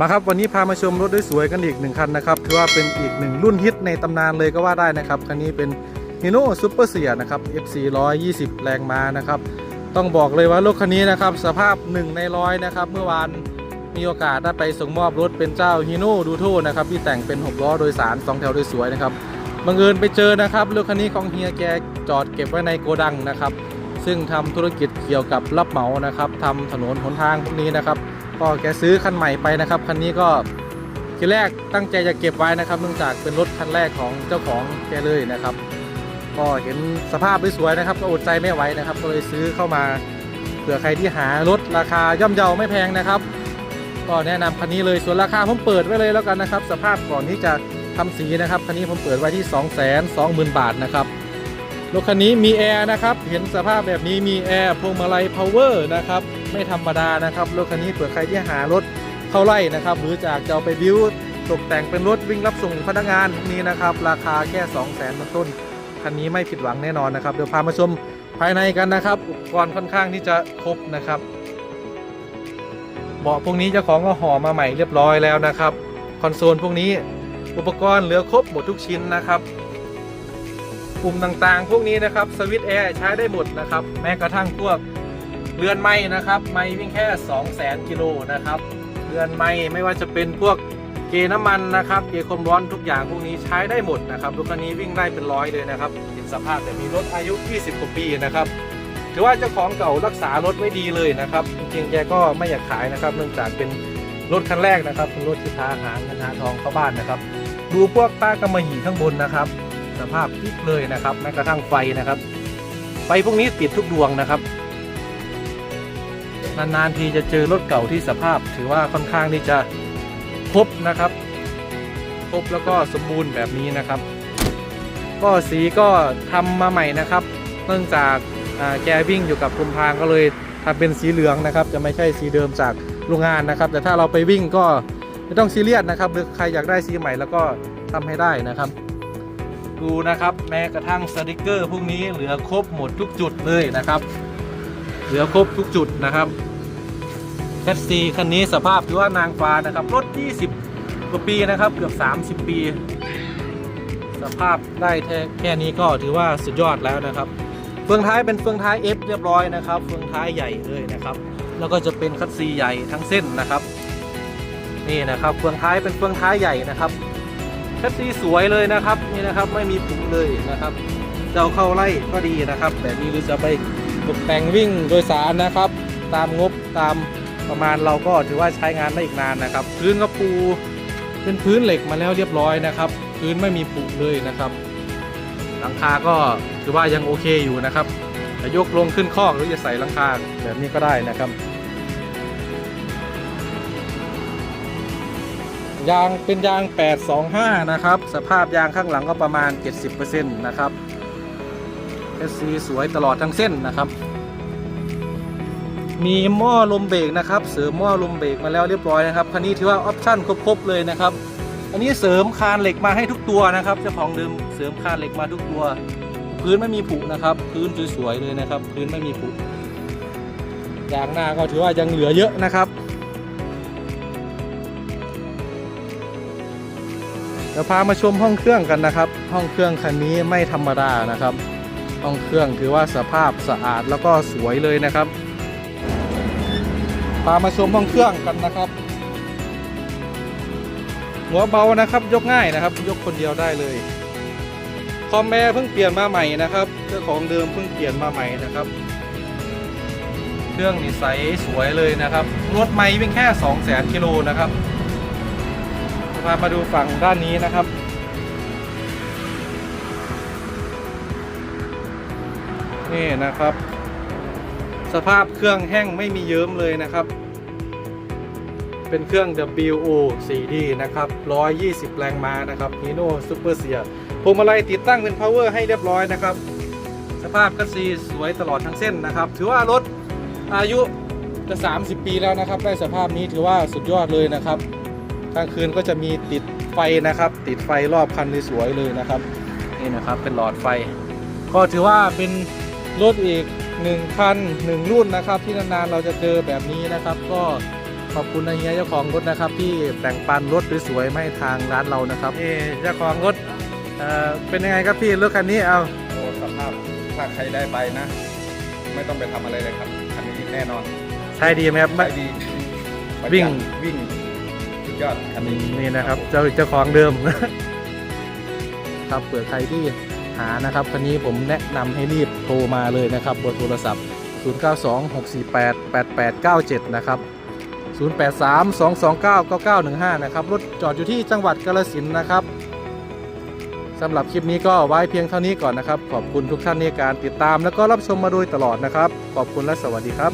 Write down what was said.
มาครับวันนี้พามาชมรถสวยๆกันอีกหนึ่งคันนะครับถือว่าเป็นอีกหนึ่งรุ่นฮิตในตำนานเลยก็ว่าได้นะครับคันนี้เป็น Hino Super เสียนะครับ FC 120 แรงม้านะครับต้องบอกเลยว่ารถคันนี้นะครับสภาพ 1 ในร้อยนะครับเมื่อวานมีโอกาสได้ไปส่งมอบรถเป็นเจ้า Hino d u t o นะครับที่แต่งเป็น 6 ล้อโดยสาร 2 แถวโดยสวยนะครับบังเอิญไปเจอนะครับรถคันนี้ของเฮียแกจอดเก็บไว้ในโกดังนะครับซึ่งทำธุรกิจเกี่ยวกับรับเหมานะครับทำถนนหนทางพวกนี้นะครับ ก็แกซื้อคันใหม่ไปนะครับคันนี้ก็ทีแรกตั้งใจจะเก็บไว้นะครับ เนื่องจากเป็นรถคันแรกของเจ้าของแกเลยนะครับ ก็เห็นสภาพสวยๆนะครับ ก็อดใจไม่ไหวนะครับ ก็เลยซื้อเข้ามาเผื่อใครที่หารถราคาย่อมเยาไม่แพงนะครับ ก็แนะนำคันนี้เลยส่วนราคาผมเปิดไว้เลยแล้วกันนะครับ สภาพก่อนที่จะทำสีนะครับคันนี้ผมเปิดไว้ที่ 2 2 0 0 0 0 บาทนะครับ รถคันนี้มีแอร์นะครับ เห็นสภาพแบบนี้มีแอร์พวงมาลัยพาวเวอร์นะครับ ไม่ธรรมดานะครับ รถคันนี้เผื่อใครที่หารถเข้าไล่นะครับ หรือจากจะเอาไปบิวตกแต่งเป็นรถวิ่งรับส่งพนักงานนี้นะครับ ราคาแค่2 0 0 0 0 0ต้น คันนี้ไม่ผิดหวังแน่นอนนะครับ เดี๋ยวพามาชมภายในกันนะครับ อุปกรณ์ค่อนข้างที่จะครบนะครับ เบาะพวกนี้เจ้าของก็ห่อมาใหม่เรียบร้อยแล้วนะครับ คอนโซลพวกนี้อุปกรณ์เหลือครบหมดทุกชิ้นนะครับ ปุ่มต่างๆ พวกนี้นะครับสวิตช์แอร์ใช้ได้หมดนะครับ แม้กระทั่งพวกเรือนไม้นะครับไม้วิ่งแค่2 0 0 0 0 0กิโลนะครับเรือนไม้ไม่ว่าจะเป็นพวกเกน้ำมันนะครับเกยร์ความร้อนทุกอย่างพวกนี้ใช้ได้หมดนะครับรถคันนี้วิ่งได้เป็นร้อยเลยนะครับเห็นสภาพแต่มีรถอายุ 20กว่าปีนะครับถือว่าเจ้าของเก่ารักษารถไว้ดีเลยนะครับ จริงๆแกก็ไม่อยากขายนะครับ เนื่องจากเป็นรถคันแรกนะครับเป็นรถที่พาหาเงินหาทองเข้าบ้านนะครับ ดูพวกป้ากำมะหยี่ข้างบนนะครับ สภาพพิกเลยนะครับแม้กระทั่งไฟนะครับ ไฟพวกนี้ติดทุกดวงนะครับนานๆทีจะเจอรถเก่าที่สภาพ ถือว่าค่อนข้างที่จะครบนะครับครบแล้วก็สมบูรณ์แบบนี้นะครับ ก็สีก็ทำมาใหม่นะครับ เนื่องจากาแกวิ่งอยู่กับคุมพางก็เลยทำเป็นสีเหลืองนะครับ จะไม่ใช่สีเดิมจากโรงงานนะครับ แต่ถ้าเราไปวิ่งก็ไม่ต้องซีเรียสนะครับหรือใครอยากได้สีใหม่แล้วก็ทำให้ได้นะครับ ดูนะครับ แม้กระทั่งสติกเกอร์พวกนี้เหลือครบหมดทุกจุดเลยนะครับ เหลือครบทุกจุดนะครับแคทซีคันนี้สภาพถือว่านางฟ้านะครับ รถ 20 กว่าปีนะครับ เกือบ 30 ปี สภาพได้แค่แค่นี้ก็ถือว่าสุดยอดแล้วนะครับเฟืองท้ายเป็นเฟืองท้าย F เรียบร้อยนะครับเฟืองท้ายใหญ่เลยนะครับ แล้วก็จะเป็นคัสซีใหญ่ทั้งเส้นนะครับ นี่นะครับเฟืองท้ายเป็นเฟืองท้ายใหญ่นะครับ แคัสซีสวยเลยนะครับนี่นะครับไม่มีผุเลยนะครับจะเอาเข้าไล่ก็ดีนะครับ แบบนี้หรือจะไปตกแต่งวิ่งโดยสารนะครับ ตามงบตามประมาณเราก็ถือว่าใช้งานได้อีกนานนะครับ พื้นก็ปูเป็นพื้นเหล็กมาแล้วเรียบร้อยนะครับ พื้นไม่มีผุเลยนะครับ หลังคาก็ถือว่ายังโอเคอยู่นะครับจะยกลงขึ้นคอกหรือจะใส่หลังคาแบบนี้ก็ได้นะครับ ยางเป็นยาง 825 นะครับ สภาพยางข้างหลังก็ประมาณ 70%นะครับเอซีสวยตลอดทั้งเส้นนะครับ มีหม้อลมเบรกนะครับ เสริมหม้อลมเบรกมาแล้วเรียบร้อยนะครับ คันนี้ถือว่าออปชั่นครบๆเลยนะครับ อันนี้เสริมคานเหล็กมาให้ทุกตัวนะครับ เจ้าของเดิมเสริมคานเหล็กมาทุกตัว พื้นไม่มีผุนะครับ พื้นสวยๆเลยนะครับ พื้นไม่มีผุยางหน้าก็ถือว่ายังเหลือเยอะนะครับ ดี๋ยวพามาชมห้องเครื่องกันนะครับ ห้องเครื่องคันนี้ไม่ธรรมดานะครับ ห้องเครื่องถือว่าสภาพสะอาดแล้วก็สวยเลยนะครับ พามาชมห้องเครื่องกันนะครับ หัวเบานะครับ ยกง่ายนะครับ ยกคนเดียวได้เลยคอมแอร์เพิ่งเปลี่ยนมาใหม่นะครับเจ้าของเดิมเพิ่งเปลี่ยนมาใหม่นะครับ เครื่องนิสัยสวยเลยนะครับรถไม่วิ่งแค่ 2 0 0 0 0 0กิโลนะครับ พามาดูฝั่งด้านนี้นะครับ นี่นะครับ สภาพเครื่องแห้งไม่มีเยิ้มเลยนะครับ เป็นเครื่อง WO 4D นะครับ 120 แรงม้านะครับ Hino Super s e a พวงมาลัยติดตั้งเป็น power ให้เรียบร้อยนะครับ สภาพคัสซีสวยตลอดทั้งเส้นนะครับ ถือว่ารถอายุจะ 30 ปีแล้วนะครับ ได้สภาพนี้ถือว่าสุดยอดเลยนะครับ กลางคืนก็จะมีติดไฟนะครับ ติดไฟรอบคันสวยๆเลยนะครับนี่นะครับเป็นหลอดไฟ ก็ถือว่าเป็นรถอีกหนึ่งคันหนึ่งรุ่นนะครับ ที่นานๆเราจะเจอแบบนี้นะครับ ก็ขอบคุณนะเฮียเจ้าของรถนะครับ ที่แบ่งปันรถสวยๆมาให้ทางร้านเรานะครับนี่เจ้าของรถเอ่อเป็นยังไงครับพี่รถคันนี้เอาโอ้สภาพถ้าใครได้ไปนะ ไม่ต้องไปทำอะไรเลยครับคันนี้แน่นอนใช่ดีไหมครับใช้ดีประหยัดวิ่ง วิ่งสุด ยอดคันนี้นี่นะครับเจ้าเจ้าของเดิม ครับเผื่อใครที่หานะครับคันนี้ผมแนะนำให้รีบโทรมาเลยนะครับเบอร์โทรศัพท์ 0926488897 นะครับ 0832299915 นะครับ รถจอดอยู่ที่จังหวัดกาฬสินธุ์นะครับสำหรับคลิปนี้ก็ไว้เพียงเท่านี้ก่อนนะครับ ขอบคุณทุกท่านในการติดตาม แล้วก็รับชมมาโดยตลอดนะครับ ขอบคุณและสวัสดีครับ